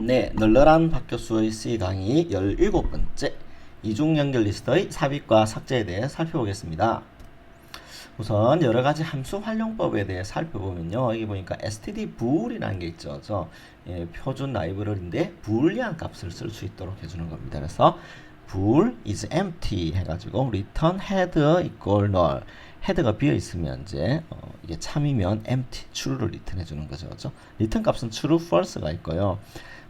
네, 널널한 박교수의 C 강의 17번째 이중 연결 리스트의 삽입과 삭제에 대해 살펴보겠습니다. 우선 여러 가지 함수 활용법에 대해 살펴보면요. 여기 보니까 std bool이라는 게 있죠. 저 예, 표준 라이브러리인데 불리한 값을 쓸 수 있도록 해주는 겁니다. 그래서 bool is empty 해가지고 return head equal null 헤드가 비어 있으면 이제 어, 이게 참이면 empty true를 리턴해 주는 거죠. 그렇죠? 리턴 값은 true, false가 있고요.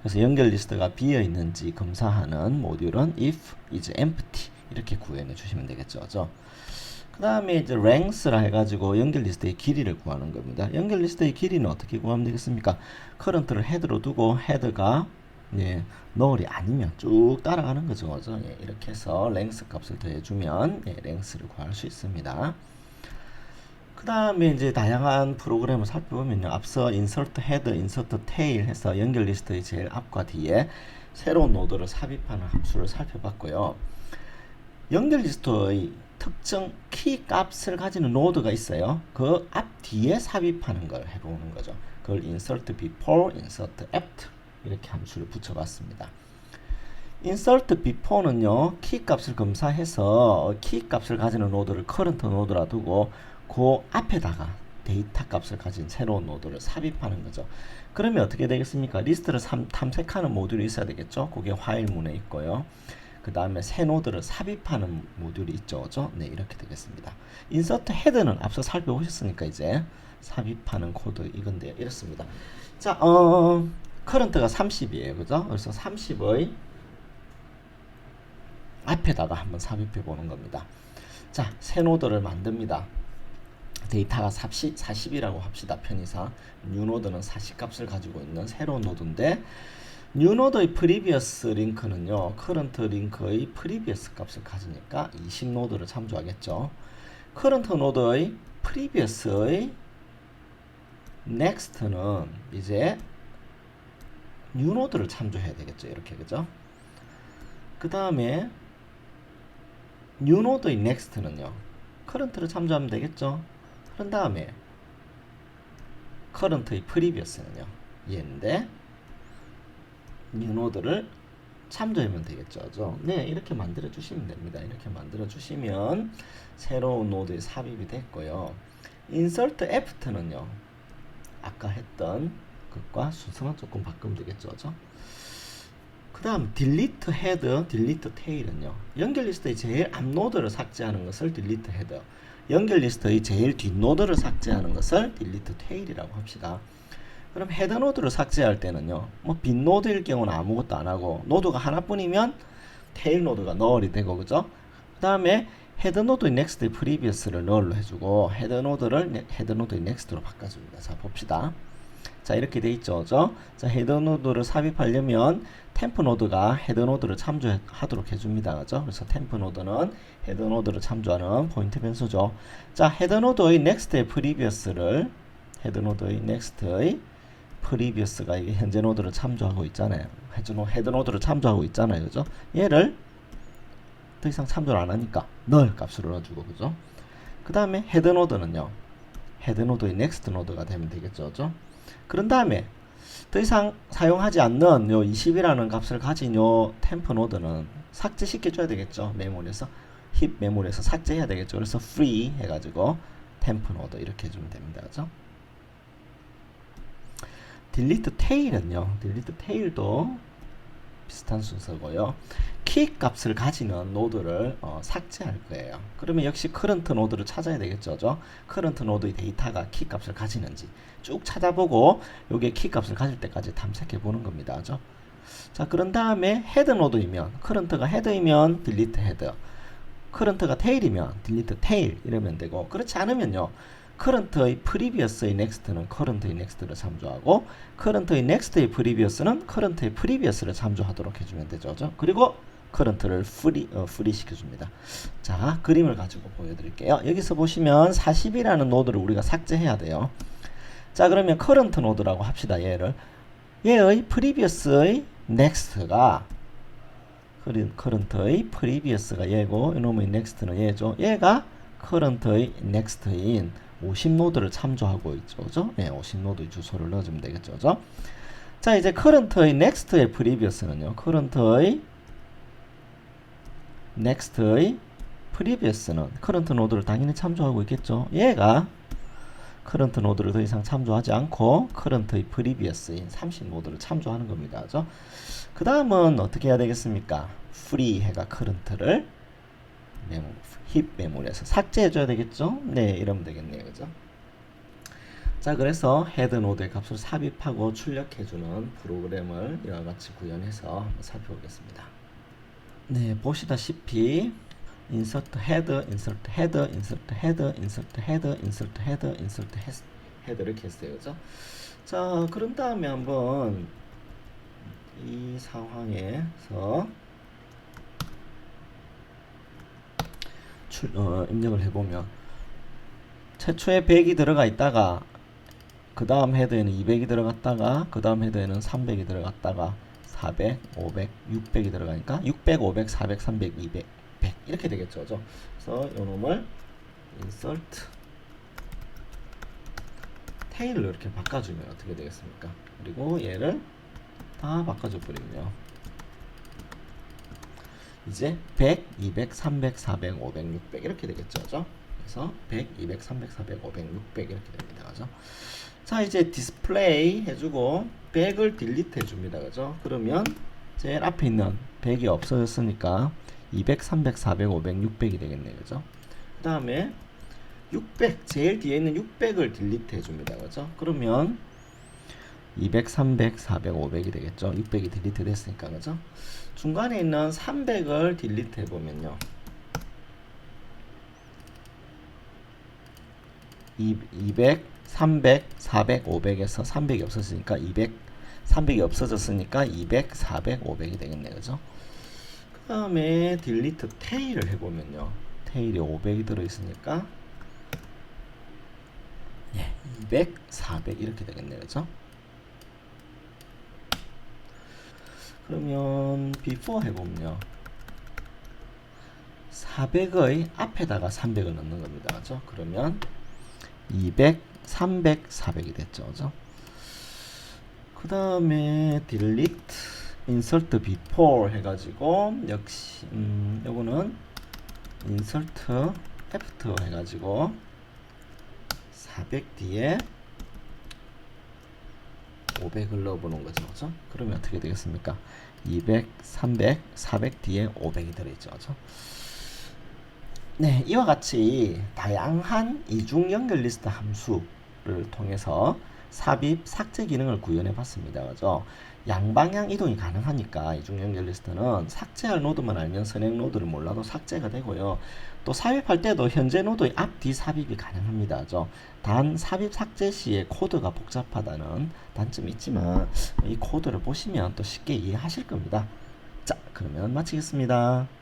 그래서 연결 리스트가 비어 있는지 검사하는 모듈은 if is empty 이렇게 구현해 주시면 되겠죠. 그 다음에 이제 length라 해가지고 연결 리스트의 길이를 구하는 겁니다. 연결 리스트의 길이는 어떻게 구하면 되겠습니까? 커런트를 헤드로 두고 헤드가 예, null이 아니면 쭉 따라가는 거죠. 그죠? 예, 이렇게 해서 length 값을 더해주면 예, length를 구할 수 있습니다. 그 다음에 이제 다양한 프로그램을 살펴보면요. 앞서 insert head, insert tail 해서 연결 리스트의 제일 앞과 뒤에 새로운 노드를 삽입하는 함수를 살펴봤고요. 연결 리스트의 특정 키 값을 가지는 노드가 있어요. 그 앞 뒤에 삽입하는 걸 해보는 거죠. 그걸 insert before, insert after 이렇게 함수를 붙여봤습니다. insert before는요 키 값을 검사해서 키 값을 가지는 노드를 current 노드라 두고 그 앞에다가 데이터 값을 가진 새로운 노드를 삽입하는 거죠. 그러면 어떻게 되겠습니까? 리스트를 삼, 탐색하는 모듈이 있어야 되겠죠. 그게 화일문에 있고요. 그 다음에 새 노드를 삽입하는 모듈이 있죠. 그죠? 네, 이렇게 되겠습니다. 인서트 헤드는 앞서 살펴보셨으니까 이제 삽입하는 코드 이건데요. 이렇습니다. 자, 어, 커런트가 30이에요. 그죠? 그래서 30의 앞에다가 한번 삽입해 보는 겁니다. 자, 새 노드를 만듭니다. 데이터가 40, 40이라고 합시다. 편의상. 뉴노드는 40값을 가지고 있는 새로운 노드인데 뉴노드의 previous 링크는요. current 링크의 previous 값을 가지니까 20 노드를 참조하겠죠. current 노드의 previous의 next는 이제 뉴노드를 참조해야 되겠죠. 이렇게 그죠? 그 다음에 뉴노드의 next는요. current를 참조하면 되겠죠. 그런 다음에 current의 previous는요. 얘인데 뉴노드를 참조하면 되겠죠. 그죠? 네, 이렇게 만들어 주시면 됩니다. 이렇게 만들어 주시면 새로운 노드에 삽입이 됐고요. insert after는요. 아까 했던 것과 순서만 조금 바꾸면 되겠죠. 그죠? 그 다음 delete head, delete tail은요. 연결 리스트의 제일 앞 노드를 삭제하는 것을 delete head. 연결 리스트의 제일 뒷 노드를 삭제하는 것을 delete tail이라고 합시다. 그럼 헤더 노드를 삭제할 때는요. 뭐 빈 노드일 경우는 아무것도 안 하고 노드가 하나뿐이면 테일 노드가 null이 되고 그죠? 그 다음에 헤더 노드의 next의 previous를 null로 해주고 헤더 노드를 헤더 노드의 next로 바꿔줍니다. 자 봅시다. 자 이렇게 돼 있죠, 그죠? 자 헤더 노드를 삽입하려면 템프 노드가 헤더 노드를 참조하도록 해줍니다, 그죠? 그래서 템프 노드는 헤더 노드를 참조하는 포인트 변수죠. 자 헤더 노드의 next의 previous를 헤더 노드의 next의 previous가 이게 현재 노드를 참조하고 있잖아요. 헤드 노드를 참조하고 있잖아요, 그죠? 얘를 더 이상 참조를 안 하니까 null 값으로 넣어주고, 그죠? 그 다음에 헤드 노드는요, 헤드 노드의 next 노드가 되면 되겠죠, 그죠? 그런 다음에 더 이상 사용하지 않는 요 20이라는 값을 가진 요 템프 노드는 삭제시켜줘야 되겠죠, 메모리에서 힙 메모리에서 삭제해야 되겠죠. 그래서 free 해가지고 템프 노드 이렇게 해주면 됩니다, 그죠? delete tail은요. delete tail도 비슷한 순서고요. 키 값을 가지는 노드를 어, 삭제할 거예요. 그러면 역시 current 노드를 찾아야 되겠죠. 죠 current 노드의 데이터가 키 값을 가지는지 쭉 찾아보고 요게 키 값을 가질 때까지 탐색해 보는 겁니다. 그죠? 자, 그런 다음에 헤드 노드이면 current가 헤드이면 delete 헤드. current가 tail이면 delete tail 이러면 되고 그렇지 않으면요. Current의 previous의 next는 current의 next를 참조하고 current의 next의 previous는 current의 previous를 참조하도록 해주면 되죠. 그죠? 그리고 current를 free, 어, free 시켜줍니다. 자, 그림을 가지고 보여드릴게요. 여기서 보시면 40이라는 노드를 우리가 삭제해야 돼요. 자, 그러면 current 노드라고 합시다. 얘를. 얘의 previous의 next가 current의 previous가 얘고 이놈의 next는 얘죠. 얘가 current의 next인 50 노드를 참조하고 있죠. 그죠? 네, 50 노드 주소를 넣어주면 되겠죠. 그죠? 자 이제 current의 next의 previous는요. current의 next의 previous는 current 노드를 당연히 참조하고 있겠죠. 얘가 current 노드를 더 이상 참조하지 않고 current의 previous인 30 노드를 참조하는 겁니다. 그죠? 그 다음은 어떻게 해야 되겠습니까? free 해가 current를 메모, 힙 메모리에서 삭제해줘야 되겠죠? 네, 이러면 되겠네요. 그죠? 자, 그래서 헤드 노드의 값을 삽입하고 출력해주는 프로그램을 이와 같이 구현해서 살펴보겠습니다. 네, 보시다시피 insert head, insert head, insert head, insert head, insert head, head 이렇게 했어요. 그죠? 자, 그런 다음에 한번 이 상황에서 출, 어, 입력을 해보면 최초에 100이 들어가 있다가 그 다음 헤드에는 200이 들어갔다가 그 다음 헤드에는 300이 들어갔다가 400, 500, 600이 들어가니까 600, 500, 400, 300, 200, 100 이렇게 되겠죠. 그죠? 그래서 요 놈을 insert 테일로 이렇게 바꿔주면 어떻게 되겠습니까? 그리고 얘를 다 바꿔줘 버리면요. 이제 100, 200, 300, 400, 500, 600 이렇게 되겠죠. 그죠? 그래서 100, 200, 300, 400, 500, 600 이렇게 됩니다. 그죠? 자, 이제 디스플레이 해주고 100을 딜리트 해줍니다. 그죠? 그러면 제일 앞에 있는 100이 없어졌으니까 200, 300, 400, 500, 600이 되겠네요. 그죠? 그 다음에 600, 제일 뒤에 있는 600을 딜리트 해줍니다. 그죠? 그러면 200, 300, 400, 500이 되겠죠. 600이 딜리트 됐으니까 그죠? 중간에 있는 300을 딜리트 해보면요. 200, 300, 400, 500에서 300이 없어지니까 200, 300이 없어졌으니까 200, 400, 500이 되겠네 그죠? 그 다음에 딜리트 테일을 해보면요. 테일이 500이 들어있으니까 예, 200, 400 이렇게 되겠네 그죠? 그러면 before 해보면요. 400의 앞에다가 300을 넣는 겁니다. 그죠? 그러면 200, 300, 400이 됐죠. 그죠? 그 다음에 delete, insert before 해가지고 역시 음, 요거는 insert after 해가지고 400 뒤에 500을 넣어보는 거죠. 그죠? 그러면 어떻게 되겠습니까? 200, 300, 400 뒤에 500이 들어있죠. 그죠? 네, 이와 같이 다양한 이중 연결 리스트 함수를 통해서 삽입, 삭제 기능을 구현해 봤습니다. 그죠? 양방향 이동이 가능하니까 이중 연결 리스트는 삭제할 노드만 알면 선행 노드를 몰라도 삭제가 되고요. 또 삽입할 때도 현재 노드의 앞, 뒤 삽입이 가능합니다. 단 삽입 삭제 시에 코드가 복잡하다는 단점이 있지만 이 코드를 보시면 또 쉽게 이해하실 겁니다. 자, 그러면 마치겠습니다.